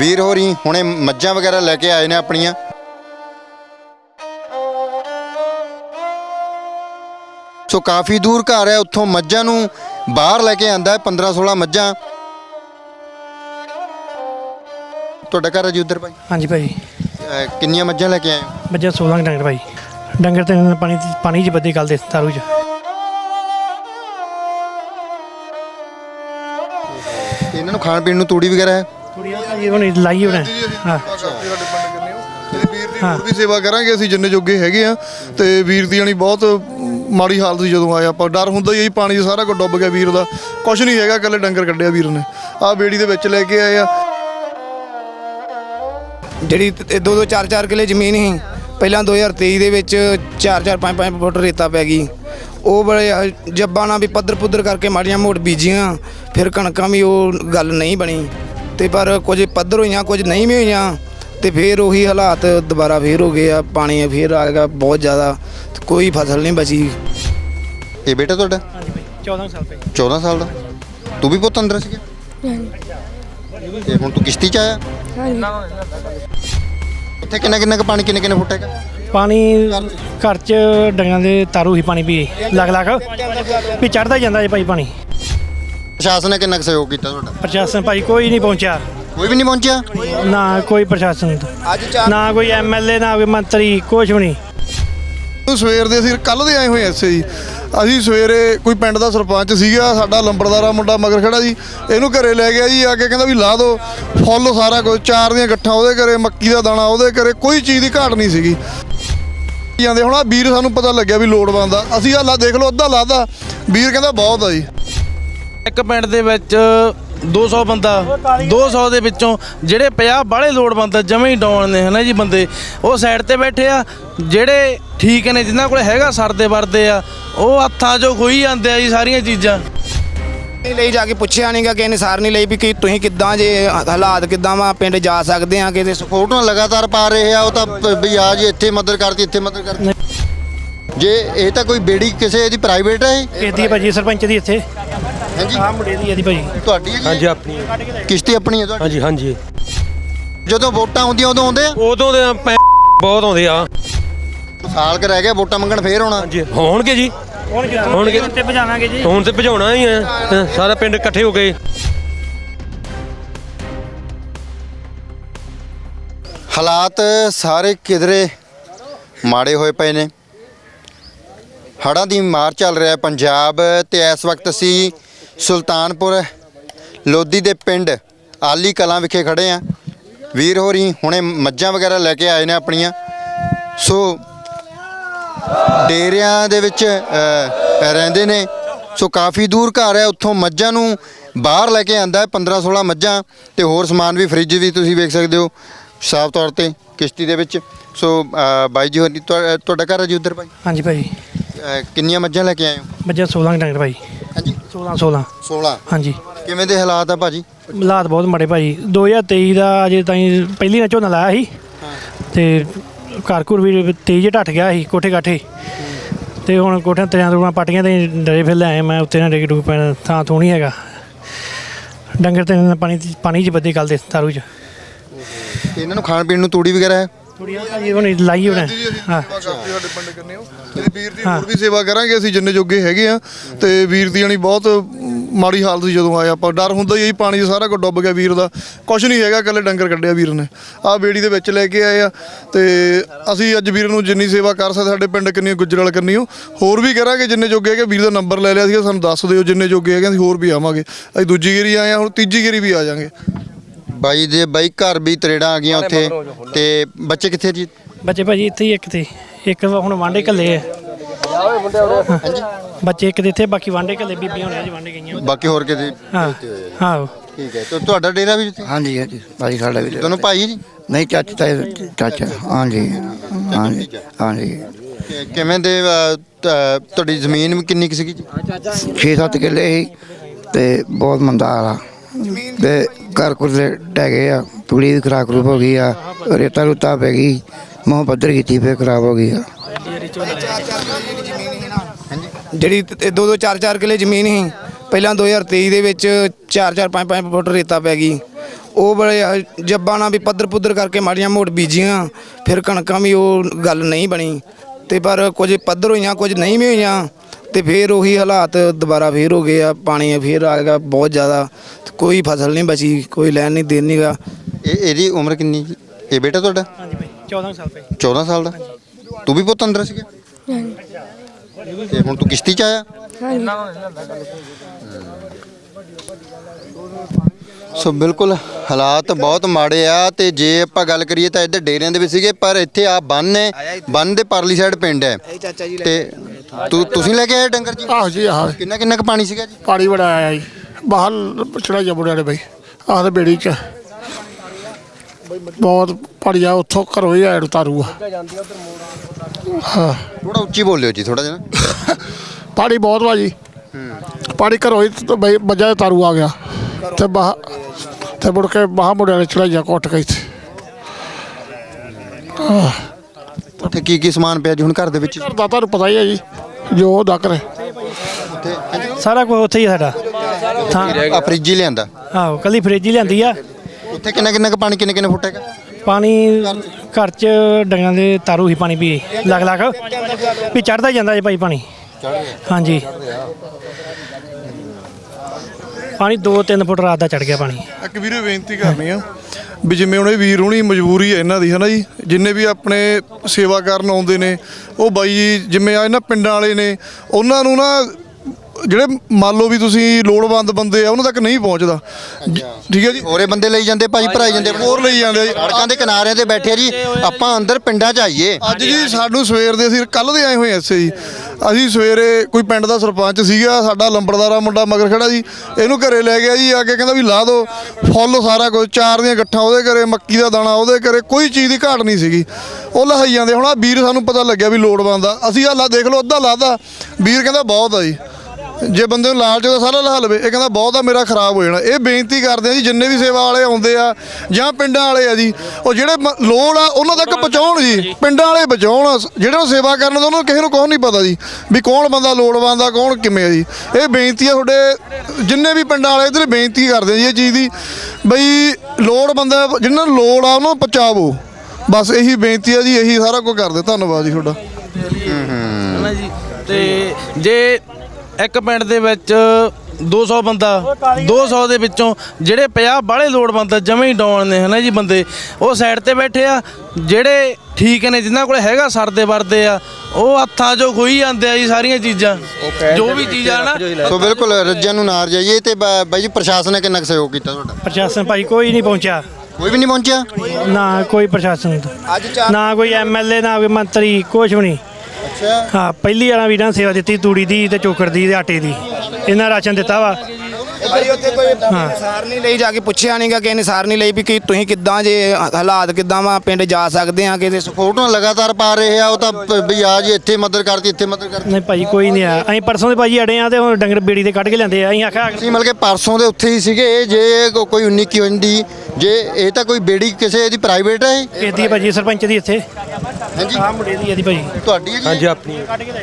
ਵੀਰ ਹੋਰੀ ਹੁਣੇ ਮੱਝਾਂ ਵਗੈਰਾ ਲੈ ਕੇ ਆਏ ਨੇ ਆਪਣੀਆਂ। ਸੋ ਕਾਫੀ ਦੂਰ ਘਰ ਹੈ ਉੱਥੋਂ ਮੱਝਾਂ ਨੂੰ ਬਾਹਰ ਲੈ ਕੇ ਆਂਦਾ ਹੈ 15 16 ਮੱਝਾਂ। ਤੁਹਾਡਾ ਘਰ ਹੈ ਜੀ ਉੱਧਰ ਭਾਈ ਹਾਂਜੀ ਭਾਈ। ਅਹ ਕਿੰਨੀਆਂ ਮੱਝਾਂ ਲੈ ਕੇ ਆਏ ਹੋ? ਬੱਜਾ 16 ਕੁ ਡੰਗਰ ਭਾਈ। ਡੰਗਰ ਤੇ ਪਾਣੀ ਪਾਣੀ 'ਚ ਬੱਦੀ ਗੱਲ ਦੇ ਤਾਰੂ 'ਚ। ਤੇ ਇਹਨਾਂ ਨੂੰ ਖਾਣ ਪੀਣ ਨੂੰ ਤੂੜੀ ਵਗੈਰਾ ਹੈ? ਥੋੜੀ ਆ ਭਾਈ ਹੁਣ ਲਾਈ ਹੋਣਾ। ਹਾਂ। ਇਹਦੇ ਵੀਰ ਦੀ ਹੋਰ ਵੀ ਸੇਵਾ ਕਰਾਂਗੇ ਅਸੀਂ ਜਿੰਨੇ ਜੋਗੇ ਹੈਗੇ ਆ। ਤੇ ਵੀਰ ਦੀ ਜਾਨੀ ਬਹੁਤ ਮਾੜੀ ਹਾਲਤ ਸੀ ਜਦੋਂ ਆਇਆ ਆਪਾਂ। ਡਰ ਹੁੰਦਾ ਹੀ ਪਾਣੀ 'ਚ ਸਾਰਾ ਕੁਝ ਡੁੱਬ ਗਿਆ ਵੀਰ ਦਾ। ਕੁਝ ਨਹੀਂ ਹੈਗਾ ਇਕੱਲੇ ਡੰਗਰ ਕੱਢਿਆ ਵੀਰ ਨੇ। ਆਹ ਬੇੜੀ ਦੇ ਵਿੱਚ ਲੈ ਕੇ ਆਏ ਆ। ਜਿਹੜੀ ਦੋ ਦੋ ਚਾਰ ਚਾਰ ਕਿਲੇ ਜ਼ਮੀਨ ਸੀ। ਪਹਿਲਾਂ 2023 ਦੇ ਵਿੱਚ 4 4 5 5 ਫੁੱਟ ਰੇਤਾ ਪੈ ਗਈ। ਉਹ ਬੜੇ ਜੱਬਾਂ ਨਾਲ ਵੀ ਪੱਧਰ ਪੁੱਧਰ ਕਰਕੇ ਮਾੜੀਆਂ ਮੋਟ ਬੀਜੀਆਂ। ਫਿਰ ਕਣਕਾਂ ਵੀ ਉਹ ਗੱਲ ਨਹੀਂ ਬਣੀ। ਤੇ ਪਰ ਕੁਝ ਪੱਧਰ ਹੋਈਆਂ ਕੁਝ ਨਹੀਂ ਵੀ ਹੋਈਆਂ ਤੇ ਫਿਰ ਉਹੀ ਹਾਲਾਤ ਦੁਬਾਰਾ ਫੇਰ ਹੋ ਗਏ ਆ ਪਾਣੀ ਫੇਰ ਆ ਗਿਆ ਬਹੁਤ ਜ਼ਿਆਦਾ ਤੇ ਕੋਈ ਫਸਲ ਨਹੀਂ ਬਚੀ। ਇਹ ਬੇਟਾ ਤੁਹਾਡਾ? ਹਾਂਜੀ ਭਾਈ 14 ਸਾਲ ਭਾਈ। 14 ਸਾਲ ਦਾ? ਤੂੰ ਵੀ ਪੁੱਤ ਅੰਦਰ ਸੀਗਾ? ਤੇ ਹੁਣ ਤੂੰ ਕਿਸ਼ਤੀ ਚ ਆਇਆ? ਉੱਥੇ ਕਿੰਨਾ ਕਿੰਨਾ ਕੁ ਪਾਣੀ ਕਿੰਨੇ ਕਿੰਨੇ ਫੁੱਟ ਹੈਗਾ? ਪਾਣੀ ਘਰ 'ਚ ਡੰਗਰਾਂ ਦੇ ਤਾਰੂ ਹੀ ਪਾਣੀ ਪੀ ਲੱਗ ਲੱਗ ਵੀ ਚੜਦਾ ਜਾਂਦਾ ਜੀ ਭਾਈ ਪਾਣੀ। ਪ੍ਰਸ਼ਾਸਨ ਨੇ ਕਿੰਨਾ ਕੁ ਸਹਿਯੋਗ ਕੀਤਾ ਤੁਹਾਡਾ? ਪ੍ਰਸ਼ਾਸਨ ਭਾਈ ਕੋਈ ਨਹੀਂ ਪਹੁੰਚਿਆ। ਕੋਈ ਵੀ ਨਹੀਂ ਪਹੁੰਚਿਆ? ਨਾ ਕੋਈ ਪ੍ਰਸ਼ਾਸਨ ਅੱਜ ਨਾ ਕੋਈ ਐਮਐਲਏ ਨਾ ਕੋਈ ਮੰਤਰੀ ਕੁਛ ਵੀ ਨਹੀਂ। ਸਵੇਰ ਦੇ ਅਸੀਂ ਕੱਲ ਦੇ ਆਏ ਹੋਏ ਐਸੇ ਜੀ। ਅਸੀਂ ਸਵੇਰੇ ਕੋਈ ਪਿੰਡ ਦਾ ਸਰਪੰਚ ਸੀਗਾ ਸਾਡਾ ਲੰਬੜਦਾਰਾ ਮੁੰਡਾ ਮਗਰ ਖੜਾ ਜੀ। ਇਹਨੂੰ ਘਰੇ ਲੈ ਗਿਆ ਜੀ ਆ ਕੇ ਕਹਿੰਦਾ ਵੀ ਲਾ ਦੋ। ਫੁੱਲ ਸਾਰਾ ਕੁਝ ਚਾਰ ਦੀਆਂ ਗੱਠਾਂ ਉਹਦੇ ਘਰੇ ਮੱਕੀ ਦਾ ਦਾਣਾ ਉਹਦੇ ਘਰੇ ਕੋਈ ਚੀਜ਼ ਦੀ ਘਾਟ ਨਹੀਂ ਸੀਗੀ। ਜਾਂਦੇ ਹੁਣ ਆ ਵੀਰ ਸਾਨੂੰ ਪਤਾ ਲੱਗਿਆ ਵੀ ਲੋੜ ਬੰਦਾ ਅਸੀਂ ਆ ਲਾ ਦੇਖ ਲਓ ਅੱਧਾ ਲਾਦਾ। ਵੀਰ ਕਹਿੰਦਾ ਬਹੁਤ ਆ ਜੀ। ਇੱਕ ਪਿੰਡ ਦੇ ਵਿੱਚ 200 ਬੰਦਾ 200 ਦੇ ਵਿੱਚੋਂ ਜਿਹੜੇ 50 ਬਾਹਲੇ ਲੋੜਵੰਦ ਆ, ਜਮਾਂ ਹੀ ਡਾਉਣ ਨੇ ਹਨਾ ਜੀ ਬੰਦੇ? ਉਹ ਸਾਈਡ ਤੇ ਬੈਠੇ ਆ ਜਿਹੜੇ ਠੀਕ ਨੇ ਜਿਨ੍ਹਾਂ ਕੋਲ ਹੈਗਾ ਸਰਦੇ ਵਰਦੇ ਆ ਉਹ ਹੱਥਾਂ 'ਚੋਂ ਖੋਈ ਜਾਂਦੇ ਆ ਜੀ ਸਾਰੀਆਂ ਚੀਜ਼ਾਂ। ਨਹੀਂ ਲਈ ਜਾ ਕੇ ਪੁੱਛਿਆ ਨਹੀਂਗਾ ਕਿ ਸਾਰ ਨਹੀਂ ਲਈ ਵੀ ਕਿ ਤੁਸੀਂ ਕਿੱਦਾਂ ਜੇ ਹਾਲਾਤ ਕਿੱਦਾਂ ਵਾ ਪਿੰਡ ਜਾ ਸਕਦੇ ਆ ਕਿਤੇ ਫੋਟੋਆਂ ਲਗਾਤਾਰ ਪਾ ਰਹੇ ਆ ਉਹ ਤਾਂ ਵੀ ਆ ਜੀ ਇੱਥੇ ਮਦਦ ਕਰਤੀ ਇੱਥੇ ਮਦਦ ਕਰਤੀ। ਜੇ ਇਹ ਤਾਂ ਕੋਈ ਬੇੜੀ ਕਿਸੇ ਦੀ ਪ੍ਰਾਈਵੇਟ ਹੈ? ਇਹਦੀ ਭਾਜੀ ਸਰਪੰਚ ਦੀ ਇੱਥੇ। ਹਾਂਜੀ। ਆਹ ਮੁੰਡੇ ਦੀ ਇਹਦੀ ਭਾਜੀ। ਤੁਹਾਡੀ ਹੈ ਜੀ? ਹਾਂਜੀ ਆਪਣੀ ਕਿਸ਼ਤੀ ਆਪਣੀ ਹੈ ਤੁਹਾਡੀ? ਹਾਂਜੀ ਹਾਂਜੀ। ਜਦੋਂ ਵੋਟਾਂ ਆਉਂਦੀਆਂ ਉਦੋਂ ਆਉਂਦੇ ਆ? ਉਦੋਂ ਦੇ ਪੈ- ਬਹੁਤ ਆਉਂਦੇ ਆ। ਸਾਲ ਕ ਰਹਿ ਗਿਆ ਵੋਟਾਂ ਮੰਗਣ ਫੇਰ ਆਉਣਾ। ਹਾਂਜੀ ਹੋਣਗੇ ਜੀ। ਹੁਣ ਹੋਣਗੇ। ਤੇ ਭਜਾਵਾਂਗੇ ਜੀ। ਹੁਣ ਤੇ ਭਜਾਉਣਾ ਹੀ ਹੈ ਹਾਂ, ਸਾਰਾ ਪਿੰਡ ਇਕੱਠੇ ਹੋ ਗਏ। ਹਾਲਾਤ ਸਾਰੇ ਕਿਧਰੇ ਮਾੜੇ ਹੋਏ ਪਏ ਨੇ। ਹੜ੍ਹਾਂ ਦੀ ਮਾਰ ਚੱਲ ਰਿਹਾ ਹੈ। ਪੰਜਾਬ ਤੇ ਇਸ ਵਕਤ ਅਸੀਂ ਸੁਲਤਾਨਪੁਰ ਲੋਧੀ ਦੇ ਪਿੰਡ ਆਲੀ ਕਲਾਂ ਵਿਖੇ ਖੜੇ ਆ। ਵੀਰ ਹੋਰੀ ਹੁਣੇ ਮੱਝਾਂ ਵਗੈਰਾ ਲੈ ਕੇ ਆਏ ਨੇ ਆਪਣੀਆਂ। ਸੋ ਡੇਰਿਆਂ ਦੇ ਵਿੱਚ ਰਹਿੰਦੇ ਨੇ। ਸੋ ਕਾਫੀ ਦੂਰ ਘਰ ਹੈ ਉੱਥੋਂ ਮੱਝਾਂ ਨੂੰ ਬਾਹਰ ਲੈ ਕੇ ਆਂਦਾ ਹੈ 15 16 ਮੱਝਾਂ। ਤੇ ਹੋਰ ਸਮਾਨ ਵੀ ਫ੍ਰਿਜ ਵੀ ਤੁਸੀਂ ਵੇਖ ਸਕਦੇ ਹੋ ਸਾਫ਼ ਤੌਰ ਤੇ ਕਿਸ਼ਤੀ ਦੇ ਵਿੱਚ। ਸੋ ਬਾਈ ਜੀ ਹੋਰੀ ਤੁਹਾ- ਤੁਹਾਡਾ ਘਰ ਹੈ ਜੀ ਉੱਧਰ ਭਾਈ? ਹਾਂਜੀ ਭਾਈ। ਕਿੰਨੀਆਂ ਮੱਝਾਂ ਲੈ ਕੇ ਆਏ ਹੋ? ਬੱਜਾ 16 ਕੁ ਡੰਗਰ ਭਾਈ। 16 16 16 ਹਾਂਜੀ। ਕਿਵੇਂ ਦੇ ਹਾਲਾਤ ਆ ਭਾਜੀ? ਹਾਲਾਤ ਬਹੁਤ ਮਾੜੇ ਭਾਈ 2023 ਦਾ ਅਜੇ ਤਾਈਂ ਪਹਿਲੀ ਨਾ ਝੋਨਾ ਲਾਇਆ ਸੀ। ਤੇ ਘਰ ਘੁਰ ਵੀ ਤੇਜ਼ ਢੱਟ ਗਿਆ ਸੀ ਕੋਠੇ ਕਾਠੇ ਤੇ ਹੁਣ ਕੋਠਿਆਂ ਤਰਿਆਂ ਤੋਂ ਪਾਟੀਆਂ ਤੇ ਡਰੇ ਫਿਰ ਲੈ ਆਏ। ਮੈਂ ਉੱਤੇ ਨਾ ਡਿੱਗ ਡੁੱਗ ਪੈਣ ਥਾਂ ਥੂ ਨਹੀਂ ਹੈਗਾ। ਡੰਗਰ ਤੇ ਪਾਣੀ ਪਾਣੀ 'ਚ ਬੱਦੀ ਗੱਲ ਦੇ ਤਾਰੂ 'ਚ। ਇਹਨਾਂ ਨੂੰ ਖਾਣ ਪੀਣ ਨੂੰ ਤੂੜੀ ਵਗੈਰਾ ਹੈ? ਥੋੜੀ ਆ ਭਾਜੀ ਹੁਣ ਲਾਈ ਹੋਣਾ। ਹਾਂ। ਸਾਡੇ ਪਿੰਡ ਕਰਨੇ ਹੋ। ਇਹਦੇ ਵੀਰ ਦੀ ਹੋਰ ਵੀ ਸੇਵਾ ਕਰਾਂਗੇ ਅਸੀਂ ਜਿੰਨੇ ਜੋਗੇ ਹੈਗੇ ਆ। ਤੇ ਵੀਰ ਦੀ ਜਾਨੀ ਬਹੁਤ ਮਾੜੀ ਹਾਲਤ ਸੀ ਜਦੋਂ ਆਇਆ ਆਪਾਂ। ਡਰ ਹੁੰਦਾ ਹੀ ਆ ਜੀ ਪਾਣੀ 'ਚ ਸਾਰਾ ਕੁਝ ਡੁੱਬ ਗਿਆ ਵੀਰ ਦਾ। ਕੁਝ ਨਹੀਂ ਹੈਗਾ ਇਕੱਲੇ ਡੰਗਰ ਕੱਢਿਆ ਵੀਰ ਨੇ। ਆਹ ਬੇੜੀ ਦੇ ਵਿੱਚ ਲੈ ਕੇ ਆਏ ਆ। ਤੇ ਅਸੀਂ ਅੱਜ ਵੀਰ ਨੂੰ ਜਿੰਨੀ ਸੇਵਾ ਕਰ ਸਕਦੇ ਸਾਡੇ ਪਿੰਡ ਕਿੰਨੀ ਗੁਜਰਲ ਕਰਨੀ ਹੋ ਹੋਰ ਵੀ ਕਰਾਂਗੇ ਜਿੰਨੇ ਜੋਗੇ ਹੈਗੇ। ਵੀਰ ਦਾ ਨੰਬਰ ਲੈ ਲਿਆ ਸੀਗਾ ਸਾਨੂੰ ਦੱਸ ਦਿਓ ਜਿੰਨੇ ਜੋਗੇ ਹੈਗੇ ਅਸੀਂ ਹੋਰ ਵੀ ਆਵਾਂਗੇ। ਅਸੀਂ ਦੂਜੀ ਗੇਰੀ ਆਏ ਆ ਹੁਣ ਤੀਜੀ ਗੇਰੀ ਵੀ ਆ ਜਾਾਂਗੇ। ਬਾਈ ਦੇ ਬਾਈ ਘਰ ਵੀ ਤਰੇੜਾਂ ਆ ਗਈਆਂ ਉੱਥੇ ਤੇ ਬੱਚੇ ਕਿੱਥੇ ਜੀ? ਬੱਚੇ ਭਾਜੀ ਇੱਥੇ ਹੀ ਇੱਕ ਤੇ। ਇੱਕ ਹੁਣ ਵਾਂਡੇ ਕੱਲੇ ਆ। ਬੱਚੇ ਇੱਕ ਤੇ ਇੱਥੇ ਬਾਕੀ ਵਾਂਡੇ ਕੱਲੇ ਬੀਬੀਆਂ ਹੋਣੀਆਂ ਜੀ ਵਾਂਡੇ ਗਈਆਂ। ਬਾਕੀ ਹੋਰ ਕਿਤੇ? ਹਾਂ ਹਾਂ ਠੀਕ ਹੈ ਤੇ ਤੁਹਾਡਾ ਡੇਰਾ ਵੀ ਇੱਥੇ ਹਾਂਜੀ ਹਾਂਜੀ ਭਾਈ ਸਾਡਾ ਵੀ ਦੋਨੋਂ ਭਾਈ ਜੀ? ਨਹੀਂ ਚਾਚਾ ਚਾਚਾ। ਹਾਂਜੀ ਹਾਂਜੀ ਹਾਂਜੀ। ਕਿ- ਕਿਵੇਂ ਦੇ ਅ, ਤ- ਤੁਹਾਡੀ ਜ਼ਮੀਨ ਕਿੰਨੀ ਕੁ ਸੀਗੀ ਜੀ? 6-7 ਕਿੱਲੇ ਸੀ ਤੇ ਬਹੁਤ ਮੰਦਾ ਹਾਲਾ ਤੇ ਘਰ ਕੁਰ ਦੇ ਟਹਿ ਗਏ ਆ, ਤੂੜੀ ਦੀ ਖਰਾਕ ਰੂਪ ਹੋ ਗਈ ਆ, ਰੇਤਾ ਰੁੱਤਾ ਪੈ ਗਈ, ਮੂੰਹ ਪੱਧਰ ਕੀਤੀ, ਫੇਰ ਖਰਾਬ ਹੋ ਗਈ ਆ। ਜਿਹੜੀ ਦੋ ਦੋ ਚਾਰ ਚਾਰ ਕਿਲੇ ਜ਼ਮੀਨ ਸੀ, ਪਹਿਲਾਂ 2023 ਦੇ ਵਿੱਚ 4 4 5 5 ਫੁੱਟ ਰੇਤਾ ਪੈ ਗਈ। ਉਹ ਬੜੇ ਜੱਬਾਂ ਨਾਲ ਵੀ ਪੱਧਰ ਪੁੱਧਰ ਕਰਕੇ ਮਾੜੀਆਂ ਮੋੜ ਬੀਜੀਆਂ, ਫਿਰ ਕਣਕਾਂ ਵੀ ਉਹ ਗੱਲ ਨਹੀਂ ਬਣੀ। ਤੇ ਪਰ ਕੁਝ ਪੱਧਰ ਹੋਈਆਂ, ਕੁਝ ਨਹੀਂ ਵੀ ਹੋਈਆਂ ਤੇ ਫਿਰ ਉਹੀ ਹਾਲਾਤ ਦੁਬਾਰਾ ਫੇਰ ਹੋ ਗਏ ਆ ਪਾਣੀ ਫੇਰ ਆ ਗਿਆ ਬਹੁਤ ਜ਼ਿਆਦਾ। ਕੋਈ ਫਸਲ ਨਹੀਂ ਬਚੀ ਕੋਈ ਲੈਣ ਨਹੀਂ ਦੇਣ ਨਹੀਂਗਾ ਇਹ ਇਹਦੀ ਉਮਰ ਕਿੰਨੀ ਜੀ? ਇਹ ਬੇਟਾ ਤੁਹਾਡਾ? ਹਾਂਜੀ ਭਾਈ 14 ਸਾਲ ਭਾਈ। 14 ਸਾਲ ਦਾ? ਤੂੰ ਵੀ ਪੁੱਤ ਅੰਦਰ ਸੀਗਾ? ਤੇ ਹੁਣ ਤੂੰ ਕਿਸ਼ਤੀ ਚ ਆਇਆ? ਸੋ ਬਿਲਕੁਲ ਹਾਲਾਤ ਬਹੁਤ ਮਾੜੇ ਆ ਤੇ ਜੇ ਆਪਾਂ ਗੱਲ ਕਰੀਏ ਤਾਂ ਇੱਧਰ ਡੇਰਿਆਂ ਦੇ ਵਿੱਚ ਸੀਗੇ ਪਰ ਇੱਥੇ ਆ ਬੰਨ ਹੈ ਬੰਨ ਦੇ ਪਰਲੀ ਸਾਈਡ ਪਿੰਡ ਹੈ। ਤੇ ਤੂੰ ਤੁਸੀਂ ਲੈ ਕੇ ਆਏ ਡੰਗਰ ਜੀ? ਆਹ ਜੀ ਆਹ। ਕਿੰਨਾ ਕਿੰਨਾ ਕੁ ਪਾਣੀ ਸੀਗਾ ਜੀ? ਪਾਣੀ ਬੜਾ ਆਇਆ ਜੀ। ਬਾਹਰ ਚੜਾ ਜਾ ਨੇ ਬਈ ਆਹ ਤੇ ਬੇੜੀ ਚ। ਬਹੁਤ ਪਾਣੀ ਆ ਉੱਥੋਂ ਘਰੋਂ ਹੀ ਆਇਆ ਤਾਰੂ ਆ। ਹਾਂ। ਥੋੜਾ ਉੱਚੀ ਬੋਲਿਓ ਜੀ ਥੋੜਾ ਜਿਹਾ। ਪਾਣੀ ਬਹੁਤ ਵਾ ਜੀ। ਪਾਣੀ ਘਰੋਂ ਹੀ ਤੇ ਬਈ ਦੇ ਤਾਰੂ ਆ ਗਿਆ। ਤੇ ਬਾਹ ਤੇ ਮੁੜ ਕੇ ਬਾਹ ਮੁੰਡਿਆਂ ਨੇ ਚੜਾਈਆ ਕੁੱਟ ਕੇ ਇੱਥੇ। ਉੱਥੇ ਕੀ ਕੀ ਸਮਾਨ ਪਿਆ ਜੀ ਹੁਣ ਘਰ ਦੇ ਵਿੱਚ? ਘਰ ਦਾ ਤੁਹਾਨੂੰ ਪਤਾ ਹੀ ਹੈ ਜੀ ਜੋ ਉਹ ਡੱਕ ਰਹੇ ਸਾਰਾ ਕੁਝ ਉੱਥੇ ਹੀ ਆ ਸਾਡਾ। ਥਾਂ ਆ ਫਰਿੱਜ ਹੀ ਲਿਆਂਦਾ। ਆਹੋ ਕੱਲੀ ਫ੍ਰਿਜ ਹੀ ਲਿਆਂਦੀ ਆ। ਉੱਥੇ ਕਿੰਨਾ ਕਿੰਨਾ ਕੁ ਪਾਣੀ ਕਿੰਨੇ ਕਿੰਨੇ ਫੁੱਟ ਹੈਗਾ? ਪਾਣੀ ਘਰ ਚ ਡੰਗਾਂ ਦੇ ਤਾਰੂ ਹੀ ਪਾਣੀ ਪੀ ਲੱਗ ਲੱਗ ਵੀ ਚੜਦਾ ਹੀ ਜਾਂਦਾ ਜੀ ਭਾਈ ਪਾਣੀ। ਹਾਂਜੀ। ਪਾਣੀ 2-3 ਫੁੱਟ ਰਾਤ ਦਾ ਚੜ ਗਿਆ ਪਾਣੀ। ਇੱਕ ਵੀਰੇ ਬੇਨਤੀ ਕਰਨੀ ਆ ਵੀ ਜਿਵੇਂ ਹੁਣ ਇਹ ਵੀਰ ਹੁਣੀ ਮਜਬੂਰੀ ਹੈ ਇਹਨਾਂ ਦੀ, ਹਨਾ ਜੀ? ਜਿੰਨੇ ਵੀ ਆਪਣੇ ਸੇਵਾ ਕਰਨ ਆਉਂਦੇ ਨੇ, ਉਹ ਬਾਈ ਜੀ ਜਿਵੇਂ ਆ ਇਹਨਾਂ ਪਿੰਡਾਂ ਵਾਲੇ ਨੇ, ਉਹਨਾਂ ਨੂੰ ਨਾ ਜਿਹੜੇ ਮੰਨ ਲਓ ਵੀ ਤੁਸੀਂ ਲੋੜਵੰਦ ਬੰਦੇ ਆ ਉਹਨਾਂ ਤੱਕ ਨਹੀਂ ਪਹੁੰਚਦਾ। ਠੀਕ ਹੈ ਜੀ? ਹੋਰੇ ਬੰਦੇ ਲਈ ਜਾਂਦੇ ਭਾਈ ਭਰਾਈ ਜਾਂਦੇ। ਹੋਰ ਲਈ ਜਾਂਦੇ ਆ ਜੀ। ਸੜਕਾਂ ਦੇ ਕਿਨਾਰਿਆਂ ਤੇ ਬੈਠੇ ਆ ਜੀ। ਆਪਾਂ ਅੰਦਰ ਪਿੰਡਾਂ 'ਚ ਆਈਏ। ਅੱਜ ਜੀ ਸਾਨੂੰ ਸਵੇਰ ਦੇ ਅਸੀਂ ਕੱਲ ਦੇ ਆਏ ਹੋਏ ਐਸੇ ਜੀ। ਅਸੀਂ ਸਵੇਰੇ ਕੋਈ ਪਿੰਡ ਦਾ ਸਰਪੰਚ ਸੀਗਾ ਸਾਡਾ ਲੰਬੜਦਾਰਾ ਮੁੰਡਾ ਮਗਰ ਖੜਾ ਜੀ। ਇਹਨੂੰ ਘਰੇ ਲੈ ਗਿਆ ਜੀ ਆ ਕੇ ਕਹਿੰਦਾ ਵੀ ਲਾ ਦੋ। ਫੁੱਲ ਸਾਰਾ ਕੁਝ ਚਾਰ ਦੀਆਂ ਗੱਠਾਂ ਉਹਦੇ ਘਰੇ ਮੱਕੀ ਦਾ ਦਾਣਾ ਉਹਦੇ ਘਰੇ ਕੋਈ ਚੀਜ਼ ਦੀ ਘਾਟ ਨਹੀਂ ਸੀਗੀ। ਉਹ ਲਹਾਈ ਜਾਂਦੇ ਹੁਣ ਆ ਵੀਰ ਸਾਨੂੰ ਪਤਾ ਲੱਗਿਆ ਵੀ ਲੋੜਵੰਦ ਆ। ਅਸੀਂ ਆ ਲਾ ਦੇਖ ਲਓ ਅੱਧਾ ਲਾਦਾ। ਵੀਰ ਕਹਿੰਦਾ ਬਹੁਤ ਆ ਜੀ। ਜੇ ਬੰਦੇ ਨੂੰ ਲਾਲਚ ਦਾ ਸਾਰਾ ਲਹਾ ਲਵੇ। ਇਹ ਕਹਿੰਦਾ ਬਹੁਤ ਆ ਮੇਰਾ ਖਰਾਬ ਹੋ ਜਾਣਾ। ਇਹ ਬੇਨਤੀ ਕਰਦੇ ਆ ਜੀ ਜਿੰਨੇ ਵੀ ਸੇਵਾ ਵਾਲੇ ਆਉਂਦੇ ਆ ਜਾਂ ਪਿੰਡਾਂ ਵਾਲੇ ਆ ਜੀ ਉਹ ਜਿਹੜੇ ਮ- ਲੋੜ ਆ ਉਹਨਾਂ ਤੱਕ ਪਹੁੰਚਾਉਣ ਜੀ। ਪਿੰਡਾਂ ਵਾਲੇ ਬਚਾਉਣ ਜਿਹੜੇ ਨੂੰ ਸੇਵਾ ਕਰਨ ਦਾ ਉਹਨਾਂ ਨੂੰ ਕਿਸੇ ਨੂੰ ਕੌਣ ਨਹੀਂ ਪਤਾ ਜੀ ਵੀ ਕੌਣ ਬੰਦਾ ਲੋੜਵੰਦ ਆ ਕੌਣ ਕਿਵੇਂ ਆ ਜੀ। ਇਹ ਬੇਨਤੀ ਆ ਤੁਹਾਡੇ ਜਿੰਨੇ ਵੀ ਪਿੰਡਾਂ ਵਾਲੇ ਇਧਰ ਬੇਨਤੀ ਕਰਦੇ ਆ ਜੀ ਇਹ ਚੀਜ਼ ਦੀ ਬਈ ਲੋੜ ਬੰਦਾ ਜਿਨ੍ਹਾਂ ਨੂੰ ਲੋੜ ਆ ਉਹਨਾਂ ਨੂੰ ਪਹੁੰਚਾਵੋ। ਬਸ ਇਹੀ ਬੇਨਤੀ ਆ ਜੀ ਇਹੀ ਸਾਰਾ ਕੁਝ ਕਰਦੇ ਧੰਨਵਾਦ ਜੀ ਤੁਹਾਡਾ। ਹਨਾ ਜੀ ਤੇ ਜੇ ਇੱਕ ਪਿੰਡ ਦੇ ਵਿੱਚ 200 ਬੰਦਾ 200 ਦੇ ਵਿੱਚੋਂ ਜਿਹੜੇ 50 ਬਾਹਲੇ ਲੋੜਵੰਦ ਜਮੇ ਹੀ ਡਾਉਣ ਨੇ ਹਨਾ ਜੀ ਬੰਦੇ? ਉਹ ਸਾਈਡ ਤੇ ਬੈਠੇ ਆ ਜਿਹੜੇ ਠੀਕ ਨੇ ਜਿਨ੍ਹਾਂ ਕੋਲ ਹੈਗਾ ਸਰਦੇ ਵਰਦੇ ਆ ਉਹ ਹੱਥਾਂ 'ਚੋਂ ਖੋਈ ਜਾਂਦੇ ਆ ਜੀ ਸਾਰੀਆਂ ਚੀਜ਼ਾਂ। ਜੋ ਵੀ ਚੀਜ਼ ਆ ਨਾ। ਸੋ ਬਿਲਕੁਲ ਰੱਜਿਆਂ ਨੂੰ ਨਾਰ ਜਾਈਏ ਤੇ ਬਾ- ਬਾਈ ਜੀ ਪ੍ਰਸ਼ਾਸਨ ਨੇ ਕਿੰਨਾ ਕੁ ਸਹਿਯੋਗ ਕੀਤਾ ਤੁਹਾਡਾ? ਪ੍ਰਸ਼ਾਸਨ ਭਾਈ ਕੋਈ ਨਹੀਂ ਪਹੁੰਚਿਆ। ਕੋਈ ਵੀ ਨਹੀਂ ਪਹੁੰਚਿਆ? ਨਾ ਕੋਈ ਪ੍ਰਸ਼ਾਸਨ ਨਾ ਕੋਈ ਐਮਐਲਏ ਨਾ ਕੋਈ ਮੰਤਰੀ ਕੁਛ ਵੀ ਨਹੀਂ। ਅੱਛਾ। ਹਾਂ ਪਹਿਲੀ ਵਾਲਾ ਵੀਰਾਂ ਸੇਵਾ ਦਿੱਤੀ ਤੂੜੀ ਦੀ ਤੇ ਚੋਕੜ ਦੀ ਤੇ ਆਟੇ ਦੀ। ਇਹਨਾਂ ਰਾਸ਼ਨ ਦਿੱਤਾ ਵਾ। ਭਾਈ ਉੱਥੇ ਕੋਈ ਸਾਰ ਨਹੀਂ ਲਈ ਜਾ ਕੇ ਪੁੱਛਿਆ ਨਹੀਂਗਾ ਕਿ ਇਹਨੇ ਸਾਰ ਨਹੀਂ ਲਈ ਵੀ ਕਿ ਤੁਸੀਂ ਕਿੱਦਾਂ ਜੇ ਹਾਲਾਤ ਕਿੱਦਾਂ ਵਾ ਪਿੰਡ ਜਾ ਸਕਦੇ ਆ ਕਿਤੇ ਫੋਟੋਆਂ ਲਗਾਤਾਰ ਪਾ ਰਹੇ ਆ ਉਹ ਤਾਂ ਵੀ ਆ ਜੀ ਇੱਥੇ ਮਦਦ ਕਰਤੀ ਇੱਥੇ ਮਦਦ ਕਰਤੀ। ਨਹੀਂ ਭਾਈ ਕੋਈ ਨਹੀਂ ਆ। ਅਸੀਂ ਪਰਸੋਂ ਦੇ ਭਾਜੀ ਅੜੇ ਆ ਤੇ ਹੁਣ ਡੰਗਰ ਬੇੜੀ ਤੇ ਕੱਢ ਕੇ ਲੈਂਦੇ ਆ। ਅਸੀਂ ਆਖਿਆ ਅਸੀਂ ਮਤਲਬ ਕਿ ਪਰਸੋਂ ਦੇ ਉੱਥੇ ਹੀ ਸੀਗੇ ਜੇ ਕੋ- ਕੋਈ 19 ਕੀ ਹੁੰਦੀ ਜੇ ਇਹ ਤਾਂ ਕੋਈ ਬੇੜੀ ਕਿਸੇ ਦੀ ਪ੍ਰਾਈਵੇਟ ਹੈ ਇਹ? ਇਹਦੀ ਭਾਜੀ ਸਰਪੰਚ ਦੀ ਇੱਥੇ। ਹਾਂਜੀ। ਆ ਮੁੰਡੇ ਦੀ ਇਹਦੀ ਭਾਜੀ। ਤੁਹਾਡੀ ਹੈ ਜੀ? ਹਾਂਜੀ ਆਪਣੀ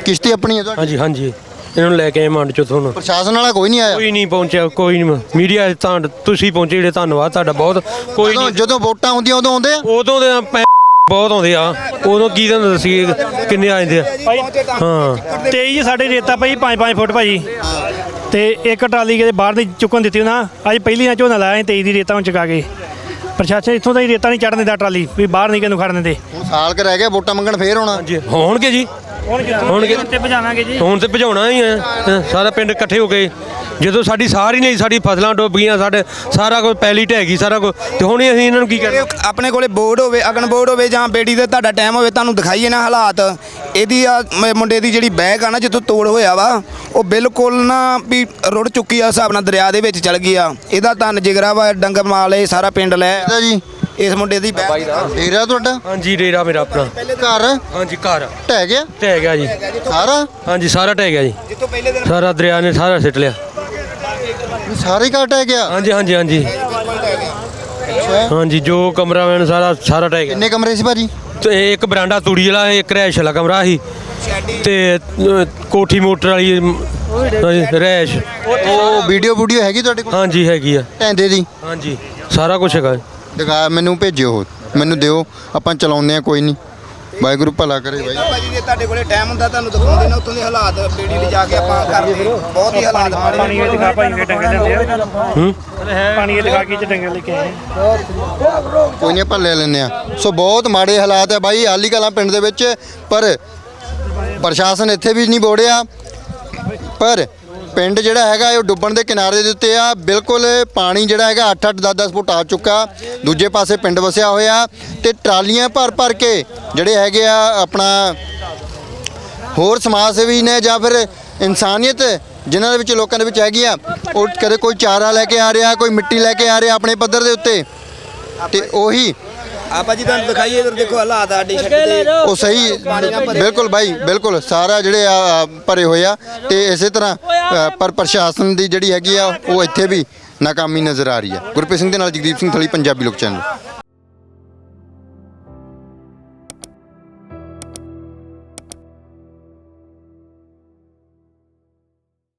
ਕਿਸ਼ਤੀ ਆਪਣੀ ਹੈ ਤੁਹਾਡੀ? ਹਾਂਜੀ ਹਾਂਜੀ। ਇਹਨਾਂ ਨੂੰ ਲੈ ਕੇ ਆਏ ਮੰਡ ਚੋਂ ਤੁਹਾਨੂੰ। ਪ੍ਰਸ਼ਾਸਨ ਵਾਲਾ ਕੋਈ ਨਹੀਂ ਆਇਆ? ਕੋਈ ਨਹੀਂ ਪਹੁੰਚਿਆ ਕੋਈ ਨਹੀਂ। ਮੀਡੀਆ ਤਾਂ ਤੁਸੀਂ ਪਹੁੰਚੇ ਜਿਹੜੇ ਧੰਨਵਾਦ ਤੁਹਾਡਾ ਬਹੁਤ। ਕੋਈ ਜਦੋਂ ਨਹੀਂ। ਜਦੋਂ ਵੋਟਾਂ ਹੁੰਦੀਆਂ ਉਦੋਂ ਆਉਂਦੇ ਆ? ਉਦੋਂ ਦੇ ਭੈ- ਬਹੁਤ ਆਉਂਦੇ ਆ। ਉਦੋਂ ਕੀ ਤੁਹਾਨੂੰ ਦੱਸੀਏ ਕਿੰਨੇ ਆ ਜਾਂਦੇ ਆ। ਭਾਈ ਹਾਂ। ਤੇਈ ਜੀ ਸਾਡੇ ਰੇਤਾ ਭਾਈ 5-5 ਫੁੱਟ ਭਾਜੀ। ਤੇ ਇੱਕ ਟਰਾਲੀ ਕਿਤੇ ਬਾਹਰ ਦੀ ਚੁੱਕਣ ਦਿੱਤੀ ਉਹਨਾਂ ਅੱਜ ਪਹਿਲੀ ਨਾਲ ਝੋਨਾ ਲਾਇਆ ਸੀ 23 ਦੀ ਰੇਤਾ ਚੁਕਾ ਕੇ। ਪ੍ਰਸ਼ਾਸਨ ਇੱਥੋਂ ਦਾ ਹੀ ਰੇਤਾ ਨਹੀਂ ਚੜਨ ਦਿੰਦਾ ਟਰਾਲੀ ਵੀ ਬਾਹਰ ਨਹੀਂ ਕਿਨੂੰ ਖੜਨ ਦਿੰਦੇ। ਹੁਣ ਸਾਲ ਕ ਰਹਿ ਗਿਆ ਵੋਟਾਂ ਮੰਗਣ ਫੇਰ ਜੀ ਹੋਣਗੇ ਜੀ। ਹੁਣ ਹੋਣਗੇ। ਤੇ ਭਜਾਵਾਂਗੇ ਜੀ। ਹੁਣ ਤੇ ਭਜਾਉਣਾ ਹੀ ਹੈ। ਹੈਂ, ਸਾਰਾ ਪਿੰਡ ਇਕੱਠੇ ਹੋ ਕੇ। ਜਦੋਂ ਸਾਡੀ ਸਾਰੀ ਨਹੀਂ ਸਾਡੀ ਫਸਲਾਂ ਡੁੱਬ ਗਈਆਂ ਸਾਡੇ ਸਾਰਾ ਕੁਝ ਪੈਲੀ ਢਹਿ ਗਈ ਸਾਰਾ ਕੁਝ। ਤੇ ਹੁਣ ਅਸੀਂ ਇਹਨਾਂ ਨੂੰ ਕੀ ਇਹ ਆਪਣੇ ਕੋਲੇ ਬੋਰਡ ਹੋਵੇ ਅਗਨ ਬੋਰਡ ਹੋਵੇ ਜਾਂ ਬੇੜੀ ਦੇ ਤੁਹਾਡਾ ਟਾਈਮ ਹੋਵੇ ਤੁਹਾਨੂੰ ਦਿਖਾਈਏ ਨਾ ਹਾਲਾਤ। ਇਹਦੀ ਆ ਮ- ਮੁੰਡੇ ਦੀ ਜਿਹੜੀ ਬੈਗ ਆ ਨਾ ਜਿੱਥੋਂ ਤੋੜ ਹੋਇਆ ਵਾ ਉਹ ਬਿਲਕੁਲ ਨਾ ਵੀ ਰੁੜ ਚੁੱਕੀ ਆ ਹਿਸਾਬ ਨਾਲ ਦਰਿਆ ਦੇ ਵਿੱਚ ਚਲ ਗਈ ਆ। ਇਹਦਾ ਧੰਨ ਜਿਗਰਾ ਵਾ ਡੰਗਰ ਮਾਲ ਇਹ ਸਾਰਾ ਪਿੰਡ ਲੈ ਜੀ। ਇਸ ਮੁੰਡੇ ਦੀ ਬੈਗ ਡੇਰਾ ਤੁਹਾਡਾ? ਹਾਂਜੀ ਡੇਰਾ ਮੇਰਾ ਆਪਣਾ। ਘਰ? ਹਾਂਜੀ ਘਰ। ਢਹਿ ਗਿਆ? ਢਹਿ ਗਿਆ ਜੀ। ਸਾਰਾ? ਹਾਂਜੀ ਸਾਰਾ ਢਹਿ ਗਿਆ ਜੀ। ਜਿੱਥੋਂ ਪਹਿਲੇ ਦਿਨ ਸਾਰਾ ਦਰਿਆ ਨੇ ਸਾਰਾ ਸਿੱਟ ਲਿਆ। ਸਾਰੇ ਘਰ ਢਹਿ ਗਿਆ? ਹਾਂਜੀ ਹਾਂਜੀ ਹਾਂਜੀ। ਹਾਂਜੀ ਜੋ ਕਮਰਾ ਮੈਨ ਸਾਰਾ ਸਾਰਾ ਢਹਿ ਗਿਆ। ਕਿੰਨੇ ਕਮਰੇ ਸੀ ਭਾਜੀ? ਤੇ ਇੱਕ ਬਰਾਂਡਾ ਤੂੜੀ ਵਾਲਾ ਇੱਕ ਰੈਸ਼ ਵਾਲਾ ਕਮਰਾ ਸੀ। ਤੇ ਕੋਠੀ ਮੋਟਰ ਵਾਲੀ ਰੈਸ਼। ਉਹ ਵੀਡੀਓ ਵੀਡੀਓ ਹੈਗੀ ਤੁਹਾਡੇ ਕੋਲ? ਹਾਂਜੀ ਹੈਗੀ ਆ। ਢਹਿੰਦੇ ਦੀ? ਹਾਂਜੀ ਸਾਰਾ ਕੁਝ ਹੈਗਾ। ਦਿਖਾ ਮੈਨੂੰ ਭੇਜਿਓ ਮੈਨੂੰ ਦਿਓ ਆਪਾਂ ਚਲਾਉਂਦੇ ਆ ਕੋਈ ਨਹੀਂ ਵਾਹਿਗੁਰੂ ਭਲਾ ਕਰੇ ਬਾਈ। ਭਾਜੀ ਜੇ ਤੁਹਾਡੇ ਕੋਲੇ ਟਾਈਮ ਹੁੰਦਾ ਤੁਹਾਨੂੰ ਦਿਖਾਉਂਦੇ ਨਾ ਉੱਥੋਂ ਦੇ ਹਾਲਾਤ ਬੇੜੀ ਲਿਜਾ ਕੇ ਆਪਾਂ ਕਰਦੇ ਬਹੁਤ ਹੀ ਹਾਲਾਤ ਮਾੜੇ ਪਾਣੀ ਵਿੱਚ ਦਿਖਾ ਭਾਈ ਡੰਗਰ ਲੈਂਦੇ ਆ। ਹੂੰ? ਪਾਣੀ ਵਿੱਚ ਦਿਖਾ ਕੇ ਚ ਡੰਗਰ ਲੈ ਕੇ ਆਏ ਕੋਈ ਨਹੀਂ ਆਪਾਂ ਲੈ ਲੈਂਦੇ ਆ ਸੋ ਬਹੁਤ ਮਾੜੇ ਹਾਲਾਤ ਹੈ ਬਾਈ ਆਲੀ ਕਲਾਂ ਪਿੰਡ ਦੇ ਵਿੱਚ ਪਰ ਪ੍ਰਸ਼ਾਸਨ ਇੱਥੇ ਵੀ ਨਹੀਂ ਬੋੜਿਆ। ਪਰ ਪਿੰਡ ਜਿਹੜਾ ਹੈਗਾ ਇਹ ਉਹ ਡੁੱਬਣ ਦੇ ਕਿਨਾਰੇ ਦੇ ਉੱਤੇ ਆ। ਬਿਲਕੁਲ ਪਾਣੀ ਜਿਹੜਾ ਹੈਗਾ 8-8 10-10 ਫੁੱਟ ਆ ਚੁੱਕਾ। ਦੂਜੇ ਪਾਸੇ ਪਿੰਡ ਵਸਿਆ ਹੋਇਆ ਤੇ ਟਰਾਲੀਆਂ ਭਰ ਭਰ ਕੇ ਜਿਹੜੇ ਹੈਗੇ ਆ ਆਪਣਾ ਹੋਰ ਸਮਾਜ ਸੇਵੀ ਨੇ ਜਾਂ ਫਿਰ ਇਨਸਾਨੀਅਤ ਜਿਨ੍ਹਾਂ ਦੇ ਵਿੱਚ ਲੋਕਾਂ ਦੇ ਵਿੱਚ ਹੈਗੀ ਆ, ਉਹ ਕਦੇ ਕੋਈ ਚਾਰਾ ਲੈ ਕੇ ਆ ਰਿਹਾ, ਕੋਈ ਮਿੱਟੀ ਲੈ ਕੇ ਆ ਰਿਹਾ ਆਪਣੇ ਪੱਧਰ ਦੇ ਉੱਤੇ। ਤੇ ਉਹੀ ਆਪਾਂ ਜੀ ਤੁਹਾਨੂੰ ਦਿਖਾਈਏ ਇਧਰ ਦੇਖੋ ਹਾਲਾਤ ਆ ਸਾਡੀ ਸੜਕ ਤੇ ਉਹ ਸਹੀ ਬਿਲਕੁਲ ਬਾਈ ਬਿਲਕੁਲ ਸਾਰਾ ਜਿਹੜੇ ਆ ਆ, ਭਰੇ ਹੋਏ ਆ ਤੇ ਇਸੇ ਤਰ੍ਹਾਂ ਅ, ਪਰ ਪ੍ਰਸ਼ਾਸਨ ਦੀ ਜਿਹੜੀ ਹੈਗੀ ਆ ਉਹ ਇੱਥੇ ਵੀ ਨਾਕਾਮੀ ਨਜ਼ਰ ਆ ਰਹੀ ਹੈ ਗੁਰਪ੍ਰੀਤ ਸਿੰਘ ਦੇ ਨਾਲ ਜਗਦੀਪ ਸਿੰਘ ਥਲੀ ਪੰਜਾਬੀ ਲੋਕ ਚੈਨਲ।